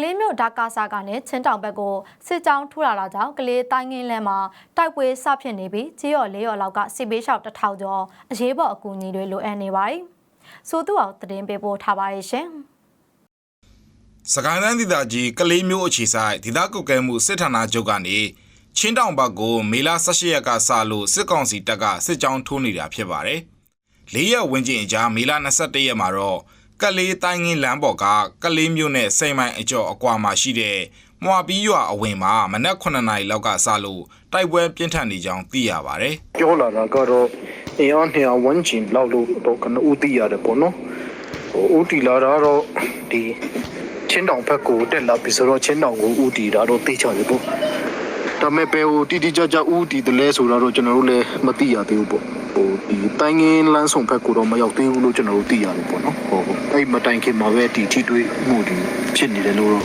ကလေးမျိုးဒါကာဆာကနေချင်းတောင်ဘက်ကိုစစ်ကြောင်းထိုးလာတာကြောင့်ကလေးတိုင်းငင်းလမ်းမှာတိုက်ပွဲဆဖြစ်နေပြီးကြေးရော်လေးရော်လောက်ကစစ်ပေးလျှောက်တစ်ထောင်ကျော်အရေးပေါ်အကူအညီတွေလိုအပ်နေပါတယ်။ဆိုသူအောင်သတင်းပေးပို့ထားပါရဲ့ရှင်။စကိုင်းတိုင်းဒေသကြီးကလေးမျိုးအခြေဆိုင်ဒေသကုတ်ကဲမှုစစ်ဌာနချုပ်ကနေချင်းတောင်ဘက်ကိုမေလ18ရက်ကစလို့စစ်ကောင်စီတပ်ကစစ်ကြောင်းထိုးနေတာဖြစ်ပါတယ်။လေးရက်ဝန်းကျင်အကြာမေလ21ရက်မှာတော့ ကလေးတိုင်းငင်းလမ်းပေါ်ကကလေးမျိုးနဲ့စိန်မိုင်အကျော်အကွာမှာရှိတဲ့မွာပီးရွာအဝင်မှာမနက်9နာရီလောက်ကစလို့တိုက်ပွဲပြင်းထန်နေကြောင်းသိရပါတယ်။ပြောလာတာကတော့အင်အား200ဝန်းကျင်လောက်လို့တော့ကနဦးသိရတယ်ပေါ့နော်ဟိုဦးတီလာတာကတော့ဒီချင်းတောင်ဘက်ကိုတက်လာပြီဆိုတော့ချင်းတောင်ကိုဦးတီတာတော့သိချတယ်ပေါ့ ဒါပေမဲ့ဘယ်ဟိုတီတီကြကြဦးတီတလဲဆိုတာတော့ကျွန်တော်တို့လည်းမသိရသေးဘူးပေါ့ဟိုဒီတိုင်းငင်းလမ်းဆောင်ဘက်ကိုတော့မရောက်သေးဘူးလို့ကျွန်တော်တို့သိရတယ်ပေါ့နော်ဟိုဟိုအဲ့မတိုင်ခင်မှာပဲဒီထိတွေ့မှုဒီဖြစ်နေတယ်လို့တော့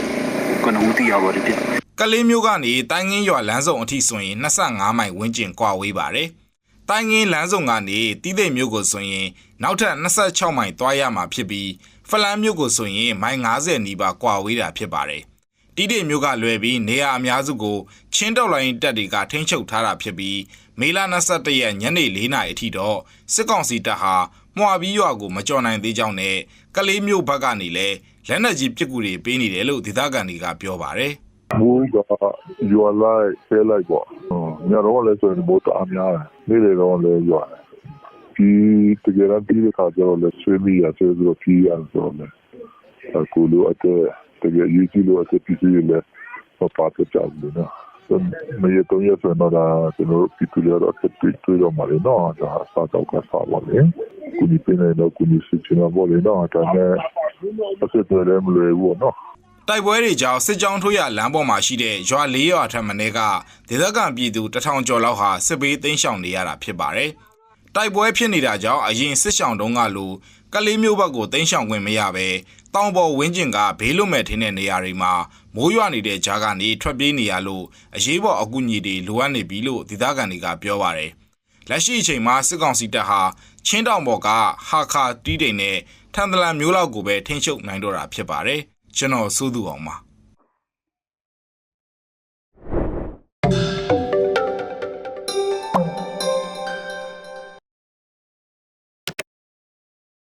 ကနဦးသိရပါတယ်ဗျကလေးမျိုးကနေတိုင်းငင်းရွာလမ်းစုံအထိဆိုရင်25မိုင်ဝန်းကျင်ကွာဝေးပါတယ်။တိုင်းငင်းလမ်းစုံကနေတီးသိမ်မျိုးကိုဆိုရင်နောက်ထပ်26မိုင်သွားရမှာဖြစ်ပြီးဖလန်းမျိုးကိုဆိုရင်မိုင်90နီးပါးကွာဝေးတာဖြစ်ပါတယ်။ တီးသိမ်မျိုးကလွယ်ပြီးနေရာအများစုကိုချင်းတောက်လိုင်းတပ်တွေကထိန်းချုပ်ထားတာဖြစ်ပြီးမေလ21ရက်ညနေ4နာရီအထိတော့စစ်ကောင်စီတပ်ဟာမွာပြီးရွာကိုမကြော်နိုင်သေးကြောင်းနဲ့ကလေးမျိုးဘက်ကနေလည်းလက်နက်ကြီးပစ်ကူတွေပေးနေတယ်လို့ဒေသခံတွေကပြောပါတယ်။မိုးကရွာလိုက်ဆဲလိုက်ပေါ့ညတော့လည်းဆိုရင်မိုးတအားများတယ်နေ့လေတော့လည်းရွာတယ်ဒီတကယ်တော့ဒီခါကျတော့လည်းဆွေးမိရဆွေးပြီးတော့ပြီးရတယ်ဆိုတော့လည်းအခုလိုအတဲ့ တကယ်ရေးကြည့်လို့အတဲ့ပြည်သူတွေလည်းမပါတော့ကြဘူးနော်မရတော့ရဆိုတော့ဒါကျွန်တော်ပြည်သူတွေတော့အတဲ့တွေ့တော့မှာလေနော်ဒါစားတော့ကစားပါလေကုဒီပင်းနေတော့ကုဒီစစ်ချင်တော့လေနော်ဒါနဲ့အဆက်တွေလည်းမလွယ်ဘူးနော်တိုက်ပွဲတွေကြောင့်စစ်ကြောင်းထိုးရလမ်းပေါ်မှာရှိတဲ့ရွာ၄ရွာထက်မနည်းကဒေသခံပြည်သူတထောင်ကျော်လောက်ဟာစစ်ပေးသိမ်းရှောင်နေရတာဖြစ်ပါတယ်။ တိုက်ပွဲဖြစ်နေတာကြောင့်အရင်စစ်ဆောင်တုံးကလိုကလေးမျိုးဘက်ကိုတင်းဆောင်ခွင့်မရပဲတောင်ပေါ်ဝင်းကျင်ကဘေးလွတ်မဲ့ထင်းတဲ့နေရာတွေမှာမိုးရွာနေတဲ့ကြားကနေထွက်ပြေးနေရလို့အရေးပေါ်အကူအညီတွေလိုအပ်နေပြီလို့ဒေသခံတွေကပြောပါတယ်။လက်ရှိအချိန်မှာစစ်ကောင်စီတပ်ဟာချင်းတောင်ပေါ်ကဟာခါတီးတိမ်နဲ့ထန်တလန်မျိုးလောက်ကိုပဲထိန်းချုပ်နိုင်တော့တာဖြစ်ပါတယ်။ကျွန်တော်စိုးသူအောင်ပါ။